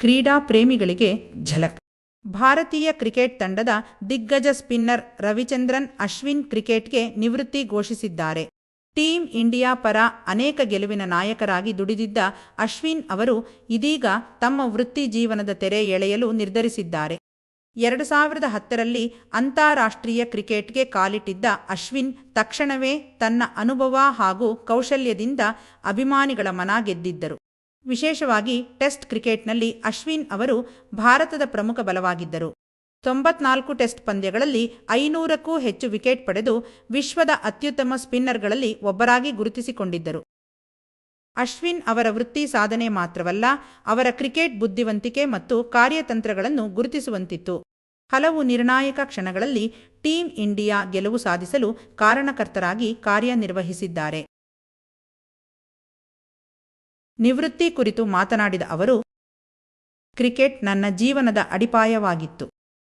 ಕ್ರೀಡಾ ಪ್ರೇಮಿಗಳಿಗೆ ಝಲಕ್. ಭಾರತೀಯ ಕ್ರಿಕೆಟ್ ತಂಡದ ದಿಗ್ಗಜ ಸ್ಪಿನ್ನರ್ ರವಿಚಂದ್ರನ್ ಅಶ್ವಿನ್ ಕ್ರಿಕೆಟ್ಗೆ ನಿವೃತ್ತಿ ಘೋಷಿಸಿದ್ದಾರೆ. ಟೀಂ ಇಂಡಿಯಾ ಪರ ಅನೇಕ ಗೆಲುವಿನ ನಾಯಕರಾಗಿ ದುಡಿದಿದ್ದ ಅಶ್ವಿನ್ ಅವರು ಇದೀಗ ತಮ್ಮ ವೃತ್ತಿ ಜೀವನದ ತೆರೆ ಎಳೆಯಲು ನಿರ್ಧರಿಸಿದ್ದಾರೆ. ಎರಡು ಸಾವಿರದ ಹತ್ತರಲ್ಲಿ ಅಂತಾರಾಷ್ಟ್ರೀಯ ಕ್ರಿಕೆಟ್ಗೆ ಕಾಲಿಟ್ಟಿದ್ದ ಅಶ್ವಿನ್ ತಕ್ಷಣವೇ ತನ್ನ ಅನುಭವ ಹಾಗೂ ಕೌಶಲ್ಯದಿಂದ ಅಭಿಮಾನಿಗಳ ಮನ ಗೆದ್ದಿದ್ದರು. ವಿಶೇಷವಾಗಿ ಟೆಸ್ಟ್ ಕ್ರಿಕೆಟ್ನಲ್ಲಿ ಅಶ್ವಿನ್ ಅವರು ಭಾರತದ ಪ್ರಮುಖ ಬಲವಾಗಿದ್ದರು. ತೊಂಬತ್ನಾಲ್ಕು ಟೆಸ್ಟ್ ಪಂದ್ಯಗಳಲ್ಲಿ ಐನೂರಕ್ಕೂ ಹೆಚ್ಚು ವಿಕೆಟ್ ಪಡೆದು ವಿಶ್ವದ ಅತ್ಯುತ್ತಮ ಸ್ಪಿನ್ನರ್ಗಳಲ್ಲಿ ಒಬ್ಬರಾಗಿ ಗುರುತಿಸಿಕೊಂಡಿದ್ದರು. ಅಶ್ವಿನ್ ಅವರ ವೃತ್ತಿ ಸಾಧನೆ ಮಾತ್ರವಲ್ಲ, ಅವರ ಕ್ರಿಕೆಟ್ ಬುದ್ಧಿವಂತಿಕೆ ಮತ್ತು ಕಾರ್ಯತಂತ್ರಗಳನ್ನು ಗುರುತಿಸುವಂತಿತ್ತು. ಹಲವು ನಿರ್ಣಾಯಕ ಕ್ಷಣಗಳಲ್ಲಿ ಟೀಂ ಇಂಡಿಯಾ ಗೆಲುವು ಸಾಧಿಸಲು ಕಾರಣಕರ್ತರಾಗಿ ಕಾರ್ಯನಿರ್ವಹಿಸಿದ್ದಾರೆ. ನಿವೃತ್ತಿ ಕುರಿತು ಮಾತನಾಡಿದ ಅವರು ಕ್ರಿಕೆಟ್ ನನ್ನ ಜೀವನದ ಅಡಿಪಾಯವಾಗಿತ್ತು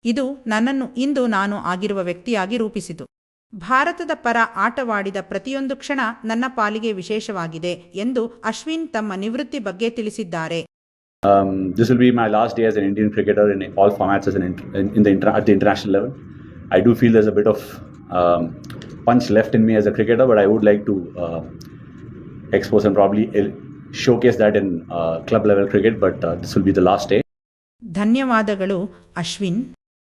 ಇದು ನನ್ನನ್ನು ಇಂದು ನಾನು ಆಗಿರುವ ವ್ಯಕ್ತಿಯಾಗಿ ರೂಪಿಸಿತು ಭಾರತದ ಪರ ಆಟವಾಡಿದ ಪ್ರತಿಯೊಂದು ಕ್ಷಣ ನನ್ನ ಪಾಲಿಗೆ ವಿಶೇಷವಾಗಿದೆ ಎಂದು ಅಶ್ವಿನ್ ತಮ್ಮ ನಿವೃತ್ತಿ ಬಗ್ಗೆ ತಿಳಿಸಿದ್ದಾರೆ Um, this will be my last day as an Indian cricketer in all formats as an in, in the inter- at the international level. I do feel there's a bit of um, punch left in me as a cricketer, but I would like to uh, expose and probably showcase that in uh, club level cricket. But uh, this will be the last day. ಧನ್ಯವಾದಗಳು ಅಶ್ವಿನ್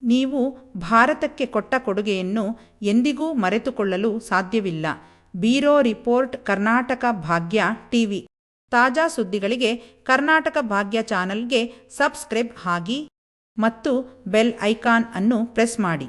ನೀವು ಭಾರತಕ್ಕೆ ಕೊಟ್ಟ ಕೊಡುಗೆಯನ್ನು ಎಂದಿಗೂ ಮರೆತುಕೊಳ್ಳಲು ಸಾಧ್ಯವಿಲ್ಲ ಬೀರೋ report Karnataka ಭಾಗ್ಯ TV ತಾಜಾ ಸುದ್ದಿಗಳಿಗೆ ಕರ್ನಾಟಕ ಭಾಗ್ಯ ಚಾನಲ್ಗೆ subscribe ಆಗಿ ಮತ್ತು ಬೆಲ್ ಐಕಾನ್ ಅನ್ನು ಪ್ರೆಸ್ ಮಾಡಿ